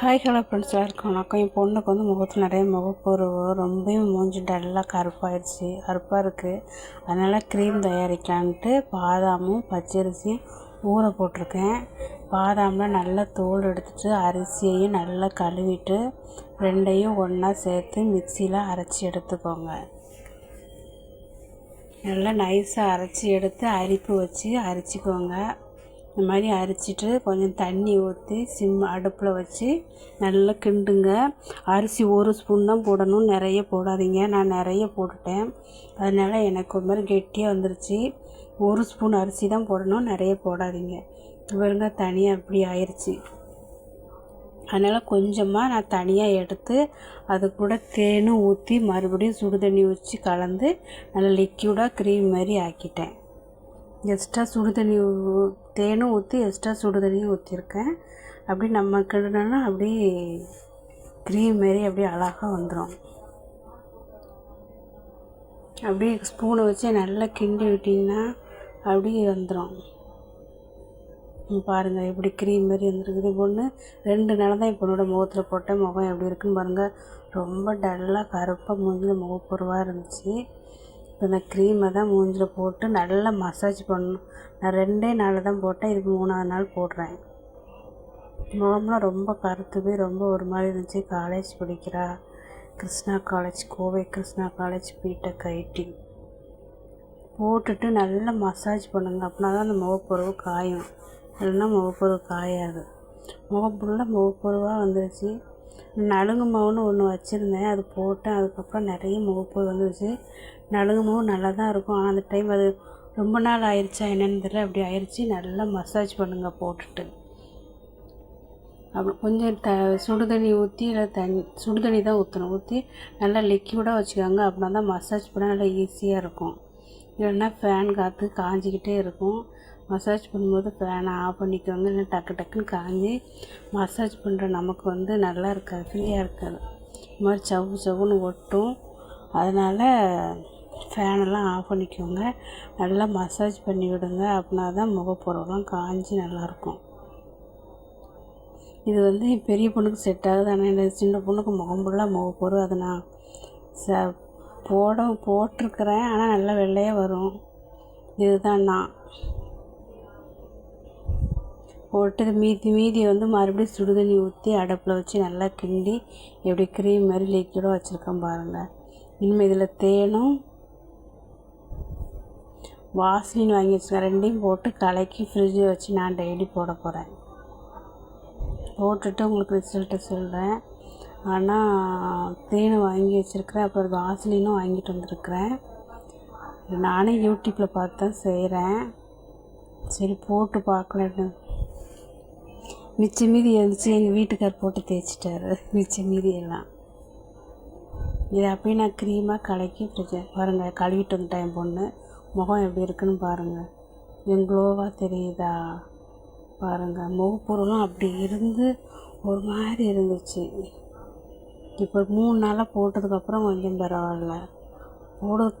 Hi hello friends எல்லாருக்கும் வணக்கம் என் பொண்ணுக்கு வந்து முகத்தில் நிறைய முகப்பொருவு ரொம்பவும் மூஞ்சி டல்லாக கருப்பாயிடுச்சு. கருப்பாக இருக்குது அதனால் க்ரீம் தயாரிக்கலான்ட்டு பாதாமும் பச்சரிசியும் ஊற போட்டிருக்கேன். பாதாமில் நல்லா தோல் எடுத்துட்டு அரிசியையும் நல்லா கழுவிட்டு ரெண்டையும் ஒன்றா சேர்த்து மிக்சியில் அரைச்சி எடுத்துக்கோங்க. நல்லா நைஸாக அரைச்சி எடுத்து அரிப்பு வச்சு அரைச்சிக்கோங்க. இந்த மாதிரி அரைச்சிட்டு கொஞ்சம் தண்ணி ஊற்றி சிம் அடுப்பில் வச்சு நல்லா கிண்டுங்க. அரிசி ஒரு ஸ்பூன் தான் போடணும். நிறைய போடாதீங்க. நான் நிறைய போட்டுட்டேன். அதனால் எனக்கு ஒரு மாதிரி கெட்டியாக வந்துருச்சு. ஒரு ஸ்பூன் அரிசி தான் போடணும். நிறைய போடாதீங்க. இவருங்க தனியாக அப்படி ஆயிடுச்சு அதனால் கொஞ்சமாக நான் தனியாக எடுத்து அது கூட தேனும் ஊற்றி மறுபடியும் சுடு தண்ணி வச்சு கலந்து நல்லா லிக்யூடாக க்ரீம் மாதிரி ஆக்கிட்டேன். எக்ஸ்ட்ரா சுடு தண்ணி தேனும் ஊற்றி எக்ஸ்ட்ரா சுடு தண்ணியும் ஊற்றிருக்கேன் அப்படி நம்ம கிண்டனா அப்படியே க்ரீம் மாரி அப்படியே அழகாக வந்துடும் அப்படியே ஸ்பூனை வச்சு நல்லா கிண்டி விட்டிங்கன்னா அப்படியே வந்துடும் பாருங்கள் எப்படி க்ரீம் மாரி வந்துருக்குது. பொண்ணு ரெண்டு நாள் தான் இப்போ என்னோட முகத்தில் போட்டேன் முகம் எப்படி இருக்குன்னு பாருங்கள் ரொம்ப டல்லாக கருப்பாக மூஞ்சில் முகப்பொருவாக இருந்துச்சு. இப்போ இந்த க்ரீமை தான் மூஞ்சில் போட்டு நல்லா மசாஜ் பண்ணணும். நான் ரெண்டே நாள் தான் போட்டேன். இதுக்கு மூணாவது நாள் போடுறேன். முகம்லாம் ரொம்ப கருத்து போய் ரொம்ப ஒரு மாதிரி இருந்துச்சு. காலேஜ் படிக்கிறா. Krishna college Kovai Krishna college BTech IT போட்டுட்டு நல்லா மசாஜ் பண்ணுங்க. அப்படின்னா தான் அந்த முகப்பொருவு காயும். இல்லைன்னா முகப்பொருவு காயாது. முகப்பொருளாக முகப்பொருவாக வந்துருச்சு. நலுங்கு மாவுன்னு ஒன்று வச்சுருந்தேன். அது போட்டேன். அதுக்கப்புறம் நிறைய முகப்பு வந்துச்சு. நலுங்கு மாவு நல்லா தான் இருக்கும். ஆனால் அந்த டைம் அது ரொம்ப நாள் ஆயிடுச்சா என்னென்னு தெரியல. அப்படி ஆயிடுச்சு நல்லா மசாஜ் பண்ணுங்கள் போட்டுட்டு. அப்புறம் கொஞ்சம் த சுடு தண்ணி ஊற்றி இல்லை தண்ணி சுடு தண்ணி தான் ஊற்றணும் ஊற்றி நல்லா லிக்யூடாக வச்சுக்கோங்க. அப்படின்னா தான் மசாஜ் பண்ணால் நல்லா ஈஸியாக இருக்கும். இல்லைன்னா ஃபேன் காற்று காஞ்சிக்கிட்டே இருக்கும். மசாஜ் பண்ணும்போது ஃபேனை ஆஃப் பண்ணிக்கோங்க. இல்லை டக்கு டக்குன்னு காஞ்சி மசாஜ் பண்ணுற நமக்கு வந்து நல்லா இருக்காது ஃப்ரீயாக இருக்காது. இது மாதிரி சவு சவ்வுன்னு ஒட்டும். அதனால் ஃபேனெல்லாம் ஆஃப் பண்ணிக்கோங்க. நல்லா மசாஜ் பண்ணி விடுங்க. அப்படின்னா தான் முகப்பொருவெல்லாம் காஞ்சி நல்லாயிருக்கும் இது வந்து பெரிய பொண்ணுக்கு செட் ஆகுது. ஆனால் என்ன சின்ன பொண்ணுக்கு முகம் ஃபுல்லாக முகப்பொரு. அது நான் ச போட போட்டிருக்கிறேன். ஆனால் நல்லா வெள்ளையாக வரும். இதுதான் நான். போட்டு மீதி மீதி வந்து மறுபடியும் சுடுதண்ணி ஊற்றி அடுப்பில் வச்சு நல்லா கிண்டி எப்படி க்ரீம் மாதிரி லிக்விடாக வச்சுருக்கேன் பாருங்கள் இனிமேல் இதில் தேனும் வாசலின் வாங்கி வச்சுருக்கேன். ரெண்டையும் போட்டு கலக்கி ஃப்ரிட்ஜில் வச்சு நான் டெய்லி போட போகிறேன் போட்டுட்டு உங்களுக்கு ரிசல்ட்டு சொல்கிறேன் ஆனால் தேன் வாங்கி வச்சுருக்கிறேன். அப்புறம் வாசலினும் வாங்கிட்டு வந்திருக்கிறேன். நானே யூடியூப்பில் பார்த்து தான் செய்கிறேன் சரி போட்டு பார்க்கலன்னு மிச்ச மீதி இருந்துச்சு எங்கள் வீட்டுக்கார் போட்டு தேய்ச்சிட்டாரு. மிச்ச மீதி எல்லாம். இதை அப்படியே நான் க்ரீமாக கலக்கி ஃப்ரிட்ஜை பாருங்கள் கழுவிட்டு வந்துட்டேன் பொண்ணு. முகம் எப்படி இருக்குன்னு பாருங்கள் என் க்ளோவாக தெரியுதா? பாருங்கள் முகப்பொருளும் அப்படி இருந்து ஒரு மாதிரி இருந்துச்சு. இப்போ மூணு நாளாக போட்டதுக்கப்புறம் கொஞ்சம் பரவாயில்ல. போட